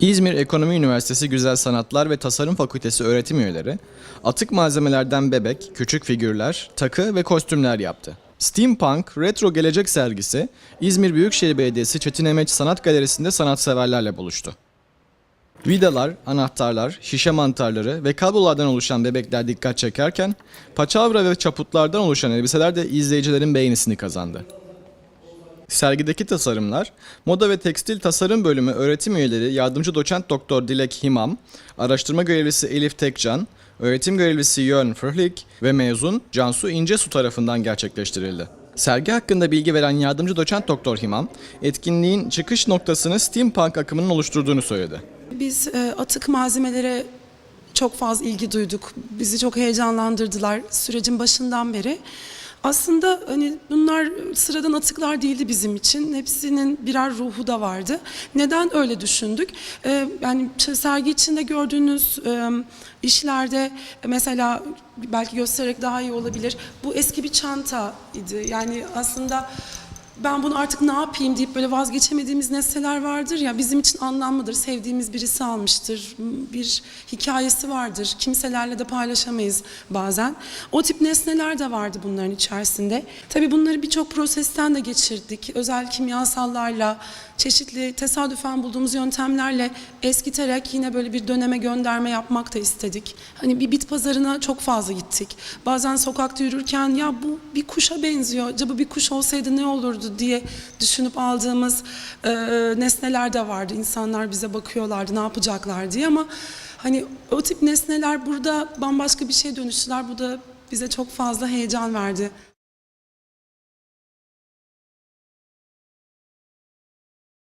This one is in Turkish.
İzmir Ekonomi Üniversitesi Güzel Sanatlar ve Tasarım Fakültesi öğretim üyeleri atık malzemelerden bebek, küçük figürler, takı ve kostümler yaptı. Steampunk Retro Gelecek sergisi İzmir Büyükşehir Belediyesi Çetin Emeç Sanat Galerisi'nde sanatseverlerle buluştu. Vidalar, anahtarlar, şişe mantarları ve kablolardan oluşan bebekler dikkat çekerken, paçavra ve çaputlardan oluşan elbiseler de izleyicilerin beğenisini kazandı. Sergideki tasarımlar, Moda ve Tekstil Tasarım Bölümü öğretim üyeleri yardımcı doçent doktor Dilek Himam, araştırma görevlisi Elif Tekcan, öğretim görevlisi Jörn Fröhlich ve mezun Cansu İncesu tarafından gerçekleştirildi. Sergi hakkında bilgi veren yardımcı doçent doktor Himam, etkinliğin çıkış noktasını steampunk akımının oluşturduğunu söyledi. Biz e, atık malzemelere çok fazla ilgi duyduk. Bizi çok heyecanlandırdılar sürecin başından beri. Aslında hani bunlar sıradan atıklar değildi bizim için. Hepsinin birer ruhu da vardı. Neden öyle düşündük? E, yani sergi içinde gördüğünüz e, işlerde mesela belki göstererek daha iyi olabilir. Bu eski bir çanta idi. Yani aslında ben bunu artık ne yapayım deyip böyle vazgeçemediğimiz nesneler vardır ya bizim için anlamlıdır. Sevdiğimiz birisi almıştır. Bir hikayesi vardır. Kimselerle de paylaşamayız bazen. O tip nesneler de vardı bunların içerisinde. Tabii bunları birçok prosesten de geçirdik. Özel kimyasallarla, çeşitli tesadüfen bulduğumuz yöntemlerle eskiterek yine böyle bir döneme gönderme yapmak da istedik. Hani bir bit pazarına çok fazla gittik. Bazen sokakta yürürken ya bu bir kuşa benziyor. Acaba bir kuş olsaydı ne olurdu diye düşünüp aldığımız e, nesneler de vardı. İnsanlar bize bakıyorlardı ne yapacaklar diye ama hani o tip nesneler burada bambaşka bir şeye dönüştüler. Bu da bize çok fazla heyecan verdi.